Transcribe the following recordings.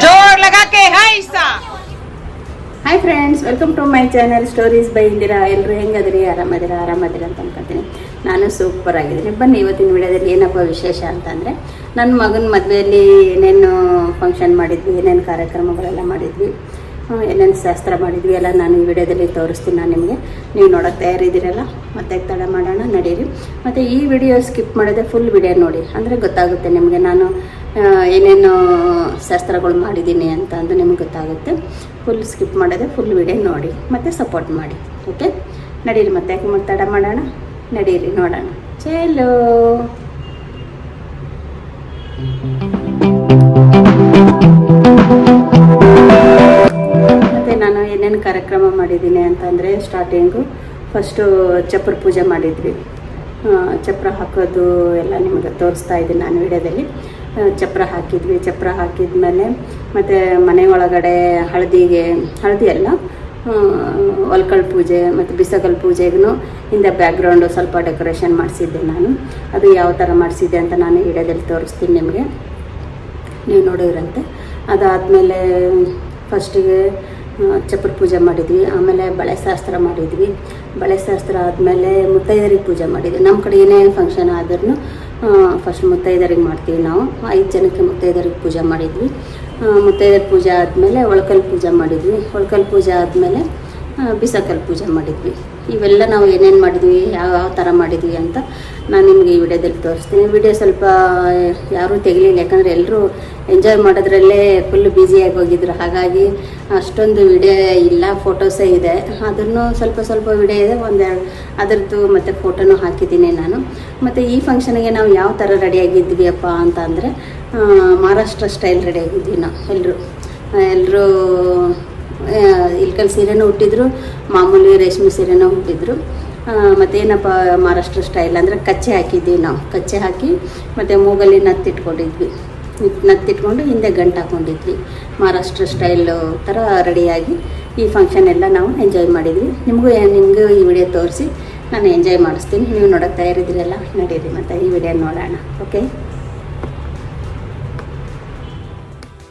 Yo la caque, ¡ay! Hi friends welcome to my channel stories by Indira ಎಲ್ಲರೂ ಹೆಂಗದ್ರಿ? ಆರಾಮದಿರ? ಆರಾಮದಿರ ಅಂತ ಅನ್ಕೊತೀನಿ. ನಾನು ಸೂಪರ್ ಆಗಿದ್ದೀನಿ. ಬನ್ನಿ ಇವತ್ತಿನ ವಿಡಿಯೋದಲ್ಲಿ ಏನಪ್ಪ ವಿಶೇಷ ಅಂತಂದರೆ, ನನ್ನ ಮಗನ ಮದುವೆಯಲ್ಲಿ ಏನೇನು ಫಂಕ್ಷನ್ ಮಾಡಿದ್ವಿ, ಏನೇನು ಕಾರ್ಯಕ್ರಮಗಳೆಲ್ಲ ಮಾಡಿದ್ವಿ ಏನೇನು ಶಾಸ್ತ್ರ ಮಾಡಿದ್ವಿ, ಎಲ್ಲ ನಾನು ಈ ವಿಡಿಯೋದಲ್ಲಿ ತೋರಿಸ್ತೀನಿ ನಾನು ನಿಮಗೆ. ನೀವು ನೋಡೋಕ್ಕೆ ತಯಾರಿದ್ದೀರಲ್ಲ? ಮತ್ತೆ ತಡ ಮಾಡೋಣ, ನಡೀರಿ. ಮತ್ತು ಈ ವಿಡಿಯೋ ಸ್ಕಿಪ್ ಮಾಡಿದ್ರೆ ಫುಲ್ ವಿಡಿಯೋ ನೋಡಿ. ಅಂದರೆ ಗೊತ್ತಾಗುತ್ತೆ ನಿಮಗೆ. ನಾನು ಏನೇನು ಶಾಸ್ತ್ರಗಳು ಮಾಡಿದ್ದೀನಿ ಅಂತ ಅಂದು ನಿಮ್ಗೆ ಗೊತ್ತಾಗುತ್ತೆ. ಫುಲ್ ಸ್ಕಿಪ್ ಮಾಡೋದೆ ಫುಲ್ ವಿಡಿಯೋ ನೋಡಿ, ಮತ್ತು ಸಪೋರ್ಟ್ ಮಾಡಿ ಓಕೆ ನಡೀರಿ ಮತ್ತೆ, ಯಾಕೆ ತಡ ಮಾಡೋಣ? ನಡೀರಿ ನೋಡೋಣ. ಚಲೋ ಮತ್ತು ನಾನು ಏನೇನು ಕಾರ್ಯಕ್ರಮ ಮಾಡಿದ್ದೀನಿ ಅಂತಂದರೆ ಸ್ಟಾರ್ಟಿಂಗು ಫಸ್ಟು ಚಪ್ರ ಪೂಜೆ ಮಾಡಿದ್ವಿ. ಚಪ್ರ ಹಾಕೋದು ಎಲ್ಲ ನಿಮಗೆ ತೋರಿಸ್ತಾ ಇದ್ದೀನಿ ನಾನು ವಿಡಿಯೋದಲ್ಲಿ ಚಪ್ರ ಹಾಕಿದ್ವಿ. ಚಪ್ರ ಹಾಕಿದ್ಮೇಲೆ ಮತ್ತು ಮನೆ ಒಳಗಡೆ ಹಳದಿಗೆ, ಹಳದಿ ಅಲ್ಲ ಒಲ್ಕಲ್ ಪೂಜೆ ಮತ್ತು ಬಿಸಗಲ್ ಪೂಜೆಗೂ ಹಿಂದೆ ಬ್ಯಾಕ್ಗ್ರೌಂಡು ಸ್ವಲ್ಪ ಡೆಕೋರೇಷನ್ ಮಾಡಿಸಿದ್ದೆ ನಾನು. ಅದು ಯಾವ ಥರ ಮಾಡಿಸಿದ್ದೆ ಅಂತ ನಾನು ವಿಡಿಯೋದಲ್ಲಿ ತೋರಿಸ್ತೀನಿ ನಿಮಗೆ. ನೀವು ನೋಡಿದ್ರಂತೆ. ಅದಾದಮೇಲೆ ಫಸ್ಟಿಗೆ ಚಪ್ಪರ ಪೂಜೆ ಮಾಡಿದ್ವಿ. ಆಮೇಲೆ ಬಳೆ ಶಾಸ್ತ್ರ ಮಾಡಿದ್ವಿ. ಬಳೆ ಶಾಸ್ತ್ರ ಆದಮೇಲೆ ಮುತ್ತೈದರಿಗೆ ಪೂಜೆ ಮಾಡಿದ್ವಿ. ನಮ್ಮ ಕಡೆ ಏನೇ ಫಂಕ್ಷನ್ ಆದ್ರೂ ಫಸ್ಟ್ ಮುತ್ತೈದರಿಗೆ ಮಾಡ್ತೀವಿ ನಾವು. ಐದು ಜನಕ್ಕೆ ಮುತ್ತೈದರಿಗೆ ಪೂಜೆ ಮಾಡಿದ್ವಿ. ಮುತ್ತೈದರ ಪೂಜೆ ಆದಮೇಲೆ ಒಳಕಲ್ ಪೂಜೆ ಮಾಡಿದ್ವಿ. ಒಳಕಲ್ ಪೂಜೆ ಆದಮೇಲೆ ಬಿಸಕಲ್ ಪೂಜೆ ಮಾಡಿದ್ವಿ. ಇವೆಲ್ಲ ನಾವು ಏನೇನು ಮಾಡಿದ್ವಿ, ಯಾವ ಯಾವ ಥರ ಮಾಡಿದ್ವಿ ಅಂತ ನಾನು ನಿಮಗೆ ಈ ವಿಡಿಯೋದಲ್ಲಿ ತೋರಿಸ್ತೀನಿ. ವಿಡಿಯೋ ಸ್ವಲ್ಪ, ಯಾರೂ ತೆಗಿಲಿಲ್ಲ, ಯಾಕಂದರೆ ಎಲ್ಲರೂ ಎಂಜಾಯ್ ಮಾಡೋದ್ರಲ್ಲೇ ಫುಲ್ ಬ್ಯುಸಿಯಾಗಿ ಹೋಗಿದ್ರು. ಹಾಗಾಗಿ ಅಷ್ಟೊಂದು ವಿಡಿಯೋ ಇಲ್ಲ ಫೋಟೋಸೇ ಇದೆ. ಅದನ್ನು ಸ್ವಲ್ಪ ಸ್ವಲ್ಪ ವಿಡಿಯೋ ಇದೆ ಒಂದೆರಡು ಅದರದ್ದು ಮತ್ತು ಫೋಟೋನು ಹಾಕಿದ್ದೀನಿ ನಾನು. ಮತ್ತು ಈ ಫಂಕ್ಷನ್ಗೆ ನಾವು ಯಾವ ಥರ ರೆಡಿಯಾಗಿದ್ವಿ ಅಪ್ಪ ಅಂತ ಅಂದರೆ ಮಹಾರಾಷ್ಟ್ರ ಸ್ಟೈಲ್ ರೆಡಿಯಾಗಿದ್ವಿ ನಾವು ಎಲ್ಲರೂ ಎಲ್ಲರೂ ಇಲ್ಕಲ್ ಸೀರೆನೂ ಹುಟ್ಟಿದ್ರು ಮಾಮೂಲಿ ರೇಷ್ಮೆ ಸೀರೆನೂ ಹುಟ್ಟಿದ್ರು ಮತ್ತೇನಪ್ಪ ಮಹಾರಾಷ್ಟ್ರ ಸ್ಟೈಲ್ ಅಂದರೆ ಕಚ್ಚೆ ಹಾಕಿದ್ವಿ ನಾವು. ಕಚ್ಚೆ ಹಾಕಿ ಮತ್ತು ಮೂಗಲ್ಲಿ ನತ್ತಿಟ್ಕೊಂಡಿದ್ವಿ ನತ್ತಿಟ್ಕೊಂಡು ಹಿಂದೆ ಗಂಟು ಹಾಕ್ಕೊಂಡಿದ್ವಿ ಮಹಾರಾಷ್ಟ್ರ ಸ್ಟೈಲು ಥರ ರೆಡಿಯಾಗಿ ಈ ಫಂಕ್ಷನ್ ಎಲ್ಲ ನಾವು ಎಂಜಾಯ್ ಮಾಡಿದ್ವಿ. ನಿಮಗೂ ನಿಮಗೂ ಈ ವಿಡಿಯೋ ತೋರಿಸಿ, ನಾನು ಎಂಜಾಯ್ ಮಾಡಿಸ್ತೀನಿ. ನೀವು ನೋಡೋಕೆ ತಯಾರಿದ್ದೀರಲ್ಲ, ನಡೀರಿ ಮತ್ತು ಈ ವಿಡಿಯೋ ನೋಡೋಣ. ಓಕೆ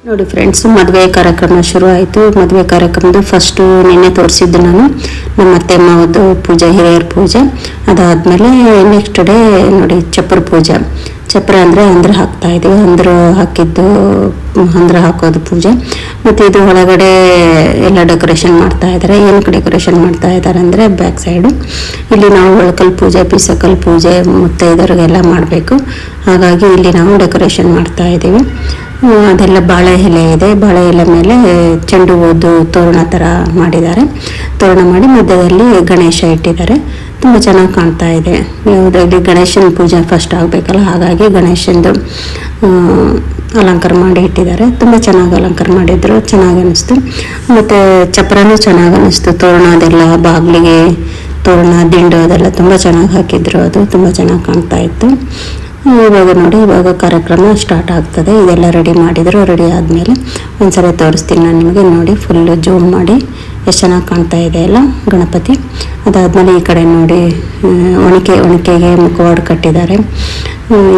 ನೋಡಿ ಫ್ರೆಂಡ್ಸ್ ಮದುವೆ ಕಾರ್ಯಕ್ರಮ ಶುರು ಆಯಿತು. ಮದುವೆ ಕಾರ್ಯಕ್ರಮದ ಫಸ್ಟು ನಿನ್ನೆ ತೋರಿಸಿದ್ದು ನಾನು. ನಮ್ಮ ಅತ್ತೆ ಮಾವದ್ದು ಪೂಜೆ, ಹಿರಿಯರ ಪೂಜೆ. ಅದಾದಮೇಲೆ ನೆಕ್ಸ್ಟ್ ಡೇ ನೋಡಿ ಚಪ್ರ ಪೂಜೆ. ಚಪ್ರ ಅಂದರೆ ಅಂದ್ರೆ ಹಾಕ್ತಾ ಇದ್ದೀವಿ ಅಂದ್ರೆ ಹಾಕಿದ್ದು, ಅಂದ್ರೆ ಹಾಕೋದು ಪೂಜೆ. ಮತ್ತು ಇದು ಒಳಗಡೆ ಎಲ್ಲ ಡೆಕೋರೇಷನ್ ಮಾಡ್ತಾ ಇದ್ದಾರೆ ಏನಕ್ಕೆ ಡೆಕೋರೇಷನ್ ಮಾಡ್ತಾ ಇದ್ದಾರೆ ಅಂದರೆ ಬ್ಯಾಕ್ ಸೈಡು ಇಲ್ಲಿ ನಾವು ಒಳಕಲ್ ಪೂಜೆ ಪಿಸಕಲ್ ಪೂಜೆ ಮುತ್ತೈದರಿಗೆಲ್ಲ ಮಾಡಬೇಕು. ಹಾಗಾಗಿ ಇಲ್ಲಿ ನಾವು ಡೆಕೋರೇಷನ್ ಮಾಡ್ತಾ ಇದ್ದೀವಿ. ಅದೆಲ್ಲ ಬಾಳೆ ಎಲೆ ಇದೆ. ಬಾಳೆ ಎಲೆ ಮೇಲೆ ಚೆಂಡು ಹೂದು ತೋರಣ ಥರ ಮಾಡಿದ್ದಾರೆ. ತೋರಣ ಮಾಡಿ ಮಧ್ಯದಲ್ಲಿ ಗಣೇಶ ಇಟ್ಟಿದ್ದಾರೆ. ತುಂಬ ಚೆನ್ನಾಗಿ ಕಾಣ್ತಾ ಇದೆ. ಯಾವುದಾಗಲಿ ಗಣೇಶನ ಪೂಜೆ ಫಸ್ಟ್ ಆಗಬೇಕಲ್ಲ, ಹಾಗಾಗಿ ಗಣೇಶಂದು ಅಲಂಕಾರ ಮಾಡಿ ಇಟ್ಟಿದ್ದಾರೆ. ತುಂಬ ಚೆನ್ನಾಗಿ ಅಲಂಕಾರ ಮಾಡಿದ್ರು. ಚೆನ್ನಾಗಿ ಅನ್ನಿಸ್ತು ಮತ್ತು ಚಪ್ರನೂ ಚೆನ್ನಾಗಿ ಅನ್ನಿಸ್ತು ತೋರಣ ಅದೆಲ್ಲ ಬಾಗಿಲಿಗೆ, ತೋರಣ ದಿಂಡು ಅದೆಲ್ಲ ತುಂಬ ಚೆನ್ನಾಗಿ ಹಾಕಿದ್ರು. ಅದು ತುಂಬ ಚೆನ್ನಾಗಿ ಕಾಣ್ತಾ ಇತ್ತು. ಇವಾಗ ನೋಡಿ ಇವಾಗ ಕಾರ್ಯಕ್ರಮ ಸ್ಟಾರ್ಟ್ ಆಗ್ತದೆ. ಇದೆಲ್ಲ ರೆಡಿ ಮಾಡಿದ್ರು ರೆಡಿ ಆದಮೇಲೆ ಒಂದ್ಸರಿ ತೋರಿಸ್ತೀನಿ ನಾನು ನಿಮಗೆ. ನೋಡಿ ಫುಲ್ಲು ಜೂಮ್ ಮಾಡಿ. ಎಷ್ಟು ಚೆನ್ನಾಗಿ ಕಾಣ್ತಾ ಇದೆ ಅಲ್ಲ ಗಣಪತಿ. ಅದಾದಮೇಲೆ ಈ ಕಡೆ ನೋಡಿ ಒಣಿಕೆ ಒಣಕೆ ಒಣಕೆಗೆ ಮುಖವಾಡ ಕಟ್ಟಿದ್ದಾರೆ.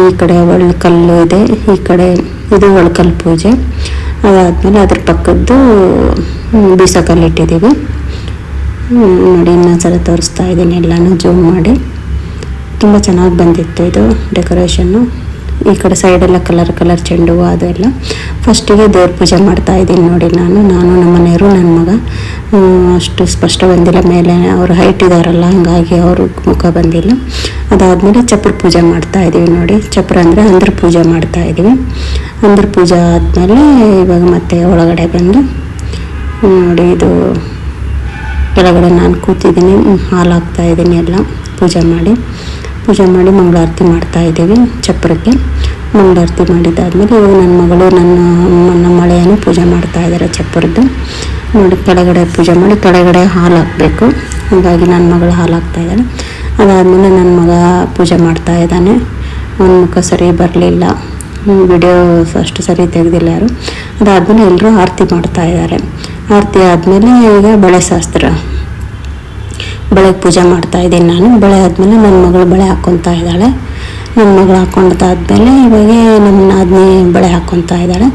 ಈ ಕಡೆ ಒಳ್ಕಲ್ಲು ಇದೆ ಈ ಕಡೆ ಇದು ಒಳ್ಕಲ್ಲು ಪೂಜೆ. ಅದಾದಮೇಲೆ ಅದ್ರ ಪಕ್ಕದ್ದು ಬೀಸಕಲ್ಲಿ ಇಟ್ಟಿದ್ದೀವಿ ಹ್ಮ್, ನೋಡಿ ಇನ್ನೊಂದ್ಸಲ ತೋರಿಸ್ತಾ ಇದ್ದೀನಿ ಎಲ್ಲನೂ ಜೂಮ್ ಮಾಡಿ. ತುಂಬ ಚೆನ್ನಾಗಿ ಬಂದಿತ್ತು ಇದು ಡೆಕೋರೇಷನ್ನು. ಈ ಕಡೆ ಸೈಡೆಲ್ಲ ಕಲರ್ ಕಲರ್ ಚೆಂಡು ಹೂವು ಅದೆಲ್ಲ ಫಸ್ಟಿಗೆ ದೇವ್ರ ಪೂಜೆ ಮಾಡ್ತಾ ಇದ್ದೀನಿ ನೋಡಿ ನಾನು. ನಾನು ನಮ್ಮ ಮನೆಯವರು ನನ್ನ ಮಗ. ಅಷ್ಟು ಸ್ಪಷ್ಟ ಬಂದಿಲ್ಲ. ಮೇಲೆ ಅವರು ಹೈಟ್ ಇದ್ದಾರಲ್ಲ ಹಂಗಾಗಿ ಅವರು ಮುಖ ಬಂದಿಲ್ಲ. ಅದಾದಮೇಲೆ ಚಪ್ರ ಪೂಜೆ ಮಾಡ್ತಾ ಇದ್ದೀವಿ ನೋಡಿ. ಚಪ್ರ ಅಂದರೆ ಅಂದ್ರ ಪೂಜೆ ಮಾಡ್ತಾ ಇದ್ದೀವಿ ಅಂದ್ರ ಪೂಜೆ ಆದಮೇಲೆ ಇವಾಗ ಮತ್ತೆ ಒಳಗಡೆ ಬಂದು ನೋಡಿ ಇದು ಕೆಳಗಡೆ ನಾನು ಕೂತಿದ್ದೀನಿ. ಹಾಲು ಹಾಕ್ತಾ ಇದ್ದೀನಿ ಎಲ್ಲ ಪೂಜೆ ಮಾಡಿ. ಪೂಜೆ ಮಾಡಿ ಮಂಗಳಾರತಿ ಮಾಡ್ತಾ ಇದ್ದೀವಿ ಚಪ್ಪರಕ್ಕೆ ಮಂಗಳಾರತಿ ಮಾಡಿದ್ದಾದ್ಮೇಲೆ ಇವಾಗ ನನ್ನ ಮಗಳು ನನ್ನ ನನ್ನ ಮಳೆಯನ್ನು ಪೂಜೆ ಮಾಡ್ತಾ ಇದ್ದಾರೆ ಚಪ್ಪರದ್ದು ನೋಡಿ ಕೆಳಗಡೆ ಪೂಜೆ ಮಾಡಿ ಕೆಳಗಡೆ ಹಾಲು ಹಾಕಬೇಕು ಹಾಗಾಗಿ ನನ್ನ ಮಗಳು ಹಾಲು ಹಾಕ್ತಾ ಇದ್ದಾಳೆ. ಅದಾದಮೇಲೆ ನನ್ನ ಮಗ ಪೂಜೆ ಮಾಡ್ತಾ ಇದ್ದಾನೆ. ಒಂದು ಮುಖ ಸರಿ ಬರಲಿಲ್ಲ. ವಿಡಿಯೋ ಫಸ್ಟ್ ಸರಿ ತೆಗೆದಿಲ್ಲ ಯಾರು. ಅದಾದಮೇಲೆ ಎಲ್ಲರೂ ಆರತಿ ಮಾಡ್ತಾ ಇದ್ದಾರೆ. ಆರತಿ ಆದಮೇಲೆ ಈಗ ಬಳೆ ಶಾಸ್ತ್ರ. ಬೆಳಗ್ಗೆ ಪೂಜೆ ಮಾಡ್ತಾ ಇದ್ದೀನಿ ನಾನು. ಬೆಳೆ ಆದಮೇಲೆ ನನ್ನ ಮಗಳು ಬಳೆ ಹಾಕ್ಕೊತಾ ಇದ್ದಾಳೆ. ನನ್ನ ಮಗಳು ಹಾಕ್ಕೊಂಡಾದ್ಮೇಲೆ ಇವಾಗ ನಮ್ಮ ನಾದಿನಿ ಬಳೆ ಹಾಕ್ಕೊತಾ ಇದ್ದಾಳೆ.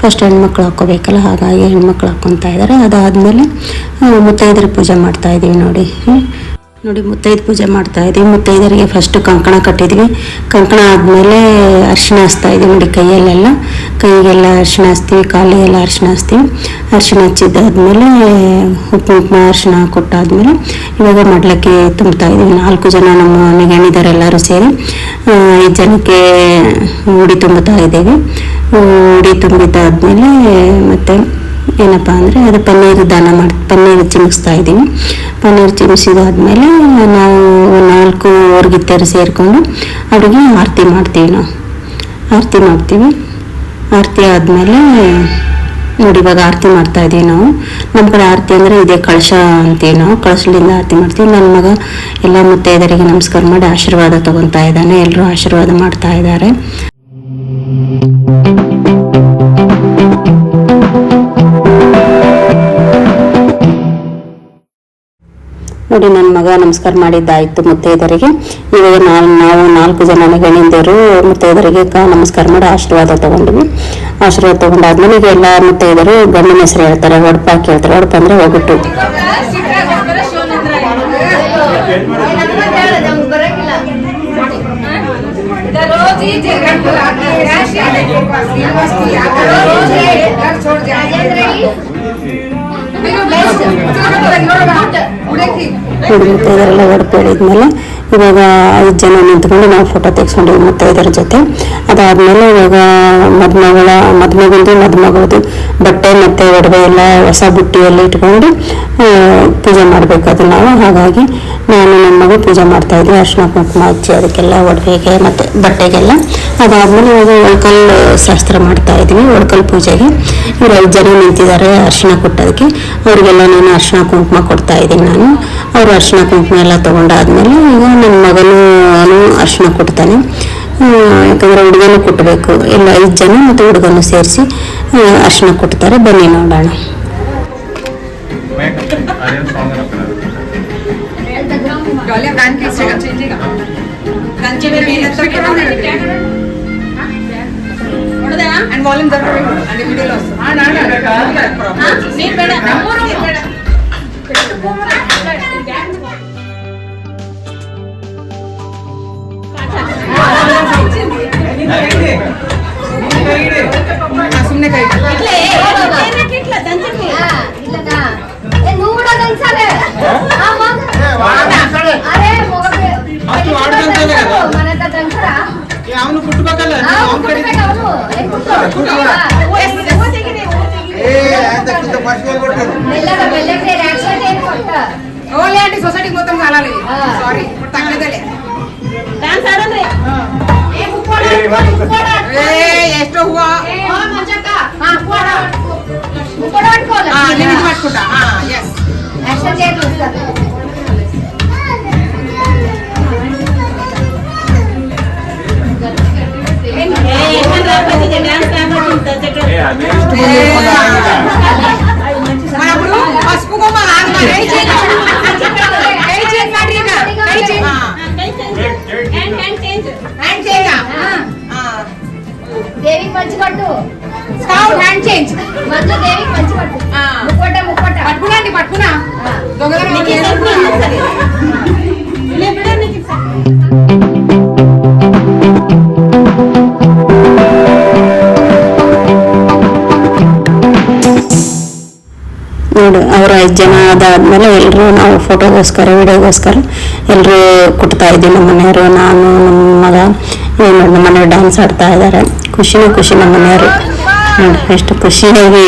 ಫಸ್ಟ್ ಹೆಣ್ಮಕ್ಳು ಹಾಕ್ಕೋಬೇಕಲ್ಲ ಹಾಗಾಗಿ ಹೆಣ್ಮಕ್ಳು ಹಾಕ್ಕೊತಾ ಇದ್ದಾರೆ. ಅದಾದಮೇಲೆ ಮುತ್ತೈದರ ಪೂಜೆ ಮಾಡ್ತಾ ಇದ್ದೀವಿ ನೋಡಿ. ನೋಡಿ, ಮುತ್ತೈದು ಪೂಜೆ ಮಾಡ್ತಾ ಇದ್ದೀವಿ ಮುತ್ತೈದರಿಗೆ ಫಸ್ಟ್ ಕಂಕಣ ಕಟ್ಟಿದ್ವಿ. ಕಂಕಣ ಆದಮೇಲೆ ಅರಿಶಿನ ಹಚ್ತಾ ಇದ್ದೀವಿ ನೋಡಿ, ಕೈಯಲ್ಲೆಲ್ಲ. ಕೈಗೆಲ್ಲ ಅರಿಶಿನ ಹಚ್ತೀವಿ, ಕಾಲಿಗೆಲ್ಲ ಅರಿಶಿನ ಹಚ್ತೀವಿ. ಅರಿಶಿನ ಹಚ್ಚಿದ್ದಾದ್ಮೇಲೆ ಉಪ್ಪು ಉಪ್ಪು ಅರಿಶಿನ ಕೊಟ್ಟಾದ್ಮೇಲೆ ಇವಾಗ ಮಡ್ಲಕ್ಕೆ ತುಂಬ್ತಾ ಇದ್ದೀವಿ ನಾಲ್ಕು ಜನ ನಮ್ಮ ಮನೆಗೆ ಎಲ್ಲರೂ ಸೇರಿ ಐದು ಜನಕ್ಕೆ ಉಡಿ ತುಂಬುತ್ತಾ ಇದ್ದೀವಿ. ಉಡಿ ತುಂಬಿದ್ದಾದ್ಮೇಲೆ ಮತ್ತೆ ಏನಪ್ಪ ಅಂದರೆ ಅದು ಪನ್ನೀರ್ ದಾನ ಮಾಡಿ, ಪನ್ನೀರ್ ಚಿಮಿಸ್ತಾ ಇದ್ದೀನಿ. ಪನ್ನೀರ್ ಚಿಮಿಸಿದಾದ್ಮೇಲೆ ನಾವು ನಾಲ್ಕು ಹೊರಗಿತ್ತರು ಸೇರಿಕೊಂಡು ಅಡುಗೆ ಆರತಿ ಮಾಡ್ತೀವಿ ನಾವು. ಆರತಿ ಮಾಡ್ತೀವಿ. ಆರತಿ ಆದಮೇಲೆ ನೋಡಿ ಇವಾಗ ಆರತಿ ಮಾಡ್ತಾ ಇದ್ದೀವಿ ನಾವು. ನಮ್ಮ ಕಡೆ ಆರತಿ ಅಂದರೆ ಇದೇ ಕಳಶ ಅಂತೀವಿ ನಾವು. ಕಳಶದಿಂದ ಆರತಿ ಮಾಡ್ತೀವಿ. ನನ್ನ ಮಗ ಎಲ್ಲ ಮುತ್ತೈದರಿಗೆ ನಮಸ್ಕಾರ ಮಾಡಿ ಆಶೀರ್ವಾದ ತಗೊತಾ ಇದ್ದಾನೆ. ಎಲ್ಲರೂ ಆಶೀರ್ವಾದ ಮಾಡ್ತಾ ಇದ್ದಾರೆ. ನೋಡಿ ನನ್ನ ಮಗ ನಮಸ್ಕಾರ ಮಾಡಿದ್ದಾಯ್ತು ಮುತ್ತೈದರಿಗೆ. ಇವಾಗ ನಾನು ನಾವು ನಾಲ್ಕು ಜನ ಗಣಿಂದರು ಮುತ್ತೈದರಿಗೆ ನಮಸ್ಕಾರ ಮಾಡಿ ಆಶೀರ್ವಾದ ತಗೊಂಡ್ವಿ. ಆಶೀರ್ವಾದ ತಗೊಂಡಾದ್ಮೇಲೆ ಈಗ ಎಲ್ಲ ಮುತ್ತೈದರು ಗಂಡಿನ ಹೆಸರು ಹೇಳ್ತಾರೆ ಒಡಪ ಕೇಳ್ತಾರೆ ಒಡಪ ಅಂದ್ರೆ ನೋಡಿ ಮುತ್ತೈದರೆಲ್ಲ ಒಡಪು ಹೇಳಿದ್ಮೇಲೆ ಇವಾಗ ಐದು ಜನ ನಿಂತ್ಕೊಂಡು ನಾವು ಫೋಟೋ ತೆಗೆಸ್ಕೊಂಡಿವಿ ಮುತ್ತೈದರ ಜೊತೆ. ಅದಾದಮೇಲೆ ಇವಾಗ ಮದುಮಗಳ, ಮದುಮಗಂದು ಮದುಮಗಳದು ಬಟ್ಟೆ ಮತ್ತೆ ಒಡವೆ ಎಲ್ಲ ಹೊಸ ಬುಟ್ಟಿಯಲ್ಲಿ ಇಟ್ಕೊಂಡು ಪೂಜೆ ಮಾಡಬೇಕು ಅದು ನಾವು. ಹಾಗಾಗಿ ನಾನು ನನ್ನ ಮಗು ಪೂಜೆ ಮಾಡ್ತಾ ಇದ್ವಿ ಅರ್ಶಿನ ಕುಂಕುಮ ಹಚ್ಚಿ ಅದಕ್ಕೆಲ್ಲ ಒಡವೆಗೆ ಮತ್ತೆ ಬಟ್ಟೆಗೆಲ್ಲ. ಅದಾದಮೇಲೆ ಇವಾಗ ಒಳ್ಕಲ್ ಶಾಸ್ತ್ರ ಮಾಡ್ತಾ ಇದ್ದೀನಿ ಒಳ್ಕಲ್ ಪೂಜೆಗೆ. ಇವ್ರು ಐದು ಜನ ನಿಂತಿದ್ದಾರೆ ಅರ್ಶಿನ ಕೊಟ್ಟೋದಕ್ಕೆ. ಅವರಿಗೆಲ್ಲ ನಾನು ಅರ್ಶಿನ ಕುಂಕುಮ ಕೊಡ್ತಾ ಇದ್ದೀನಿ ನಾನು. ಅವರು ಅರ್ಶಿನ ಕುಂಕುಮ ಎಲ್ಲ ತೊಗೊಂಡಾದ್ಮೇಲೆ ಈಗ ನನ್ನ ಮಗನೂ ಅರ್ಶಿನ ಕೊಡ್ತಾನೆ. ಯಾಕಂದರೆ ಯಾಕಂದ್ರೆ ಹುಡುಗನೂ ಕೊಟ್ಟಬೇಕು ಎಲ್ಲ ಐದು ಜನ ಮತ್ತು ಹುಡುಗನೂ ಸೇರಿಸಿ ಅರ್ಶಿನ ಕೊಡ್ತಾರೆ. ಬನ್ನಿ ನೋಡೋಣ. అండ్ వాల్యూమ్ జరగదు అంటే వీడియోలో ಸುಮ್ಮನೆ ಕೈ ఓన్లీ అంటే సొసైటీ మొత్తం కాలాలి సారీ ఇప్పుడు డాన్స్ ఆడండి హువా పట్టుకుంటా యాక్షన్ చేయాలి స్కౌట్ హ్యాండ్ చేంజ్ మంచు దేవికి మంచి పట్టు ఆ. ముక్కోట ముక్కోట పట్టుకున్నా అండి పట్టుకున్నా ఆ. దొంగతనం ನೋಡು ಅವರು ಐದು ಜನ ಅದಾದ್ಮೇಲೆ ಎಲ್ಲರೂ ನಾವು ಫೋಟೋಗೋಸ್ಕರ ವಿಡಿಯೋಗೋಸ್ಕರ ಎಲ್ಲರೂ ಕುಟ್ತಾ ಇದ್ದೀವಿ ನಮ್ಮ ಮನೆಯವರು ನಾನು ನಮ್ಮ ಮಗ ಏನು ನಮ್ಮ ಮನೆಯವ್ರು ಡ್ಯಾನ್ಸ್ ಆಡ್ತಾ ಇದ್ದಾರೆ ಖುಷಿನೂ ಖುಷಿ ನಮ್ಮ ಮನೆಯವರು ನೋಡಿ ಎಷ್ಟು ಖುಷಿಯಾಗಿ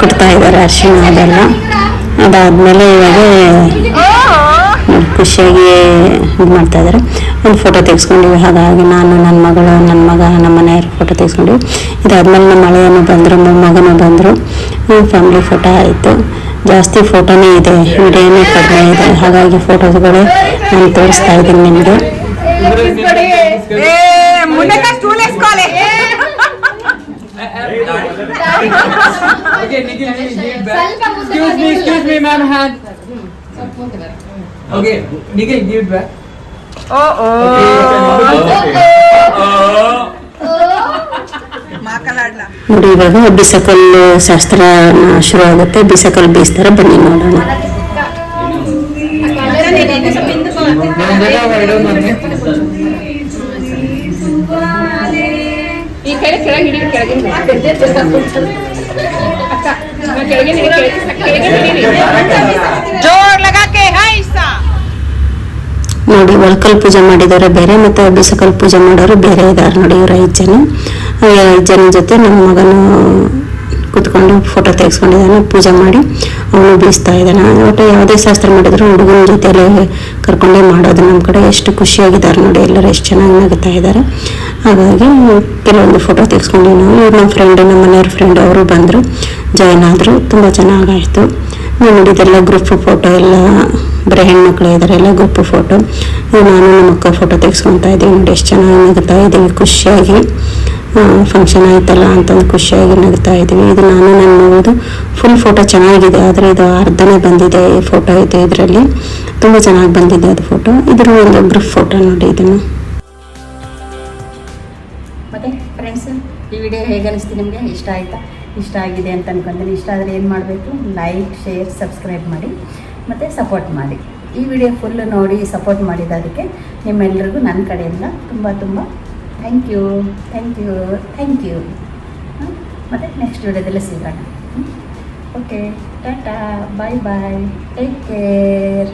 ಕೊಡ್ತಾ ಇದ್ದಾರೆ ಅರ್ಶಿಣ ಅದೆಲ್ಲ. ಅದಾದಮೇಲೆ ಇವಾಗ ಖುಷಿಯಾಗಿ ಇದು ಮಾಡ್ತಾ ಇದ್ದಾರೆ. ಒಂದು ಫೋಟೋ ತೆಗೆಸ್ಕೊಂಡಿವಿ. ಹಾಗಾಗಿ ನಾನು ನನ್ನ ಮಗಳು ನನ್ನ ಮಗ, ನಮ್ಮ ಮನೆಯವ್ರ ಫೋಟೋ ತೆಗೆಸ್ಕೊಂಡಿವಿ. ಇದಾದ್ಮೇಲೆ ನಮ್ಮ ಮಳೆಯನ್ನು ಬಂದರು ಮೊಮ್ಮಗನೂ ಬಂದರು. ಫ್ಯಾಮಿಲಿ ಫೋಟೋ ಆಯಿತು. ಜಾಸ್ತಿ ಫೋಟೋನೇ ಇದೆ. ವಿಡಿಯೋನೇ ಕಡಿಮೆ ಇದೆ. ಹಾಗಾಗಿ ಫೋಟೋಸ್ಗಳು ನಾನು ತೋರಿಸ್ತಾ ಇದ್ದೀನಿ ನಿಮಗೆ. ಓಕೆ ನಿಗೆ गिव ಬ್ಯಾಕ್ ಸ್ವಲ್ಪ ಕ್ಷಮಿಸಿ ಬಿಸಕಲ್ ಬೀಸ್ಥರ ಬನ್ನಿ ಮಾಡೋಣ ಆ ಕಾಲರಣೆ ನಿಗೆ ಸಂಪಿಂದ್ ಈ ಕೇಳಿ ನೋಡಿ ಒಳಕಲ್ ಪೂಜೆ ಮಾಡಿದವರು ಬೇರೆ ಮತ್ತು ಬಿಸಕಲ್ ಪೂಜೆ ಮಾಡೋರು ಬೇರೆ ಇದ್ದಾರೆ ನೋಡಿ ಇವ್ರ ಐದು ಜನ. ಐದು ಜನ ಜೊತೆ ನಮ್ಮ ಮಗನೂ ಕುತ್ಕೊಂಡು ಫೋಟೋ ತೆಗೆಸ್ಕೊಂಡಿದ್ದಾನೆ, ಪೂಜೆ ಮಾಡಿ. ಅವನು ಬೀಸ್ತಾ ಇದ್ದಾನೆ. ಒಟ್ಟು ಯಾವುದೇ ಶಾಸ್ತ್ರ ಮಾಡಿದ್ರು ಹುಡುಗನ ಜೊತೆಯಲ್ಲೇ ಕರ್ಕೊಂಡೇ ಮಾಡೋದು ನಮ್ಮ ಕಡೆ. ಎಷ್ಟು ಖುಷಿಯಾಗಿದ್ದಾರೆ ನೋಡಿ, ಎಲ್ಲರೂ ಎಷ್ಟು ಚೆನ್ನಾಗಿ ನಗುತ್ತಾ ಇದ್ದಾರೆ. ಹಾಗಾಗಿ ಕೆಲವೊಂದು ಫೋಟೋ ತೆಗೆಸ್ಕೊಂಡು ನಾವು ನಮ್ಮ ಫ್ರೆಂಡ್ ನಮ್ಮ ಮನೆಯವ್ರ ಫ್ರೆಂಡ್ ಅವರು ಬಂದರು ಜಾಯ್ನ್ ಆದರು. ತುಂಬ ಚೆನ್ನಾಗಾಯಿತು. ನೋಡಿದೆಲ್ಲ ಗ್ರೂಪ್ ಫೋಟೋ ಎಲ್ಲ, ಬರೀ ಹೆಣ್ಮಕ್ಳು ಇದ್ದಾರೆ, ಎಲ್ಲ ಗ್ರೂಪ್ ಫೋಟೋ ನಾನು, ನಮ್ಮ ಅಕ್ಕ ಫೋಟೋ ತೆಗೆಸ್ಕೊತಾ ಇದ್ದೀವಿ ನೋಡಿ, ಎಷ್ಟು ಚೆನ್ನಾಗಿ ನಗುತ್ತಾ ಇದ್ದೀವಿ, ಖುಷಿಯಾಗಿ. ಫಂಕ್ಷನ್ ಆಯ್ತಲ್ಲ ಅಂತಂದು ಖುಷಿಯಾಗಿ ನಗ್ತಾ ಇದ್ದೀವಿ ಇದು ನಾನು ನನ್ನ ಮಗುದು ಫುಲ್ ಫೋಟೋ ಚೆನ್ನಾಗಿದೆ. ಆದರೆ ಇದು ಅರ್ಧನೇ ಬಂದಿದೆ ಈ ಫೋಟೋ ಇದೆ ಇದರಲ್ಲಿ. ತುಂಬ ಚೆನ್ನಾಗಿ ಬಂದಿದೆ ಅದು ಫೋಟೋ ಇದ್ರ ಒಂದು ಗ್ರೂಪ್ ಫೋಟೋ ನೋಡಿ ಇದನ್ನು. ಮತ್ತೆ ಫ್ರೆಂಡ್ಸ್ ಈ ವಿಡಿಯೋ ಹೇಗೆ ಅನಿಸ್ತೀನಿ ನಿಮಗೆ? ಇಷ್ಟ ಆಯಿತಾ? ಇಷ್ಟ ಆಗಿದೆ ಅಂತ ಅನ್ಕೊಂತೀನಿ. ಇಷ್ಟ ಆದರೆ ಏನು ಮಾಡಬೇಕು? ಲೈಕ್ ಶೇರ್ ಸಬ್ಸ್ಕ್ರೈಬ್ ಮಾಡಿ. ಮತ್ತು ಸಪೋರ್ಟ್ ಮಾಡಿ. ಈ ವಿಡಿಯೋ ಫುಲ್ ನೋಡಿ ಸಪೋರ್ಟ್ ಮಾಡಿದ್ದದಕ್ಕೆ ನಿಮ್ಮೆಲ್ಲರಿಗೂ ನನ್ನ ಕಡೆಯಿಂದ ತುಂಬ ತುಂಬ thank you thank you thank you ಮತ್ತು ನೆಕ್ಸ್ಟ್ ವಿಡಿಯೋದಲ್ಲಿ ಸಿಗೋಣ. Okay tata bye bye take care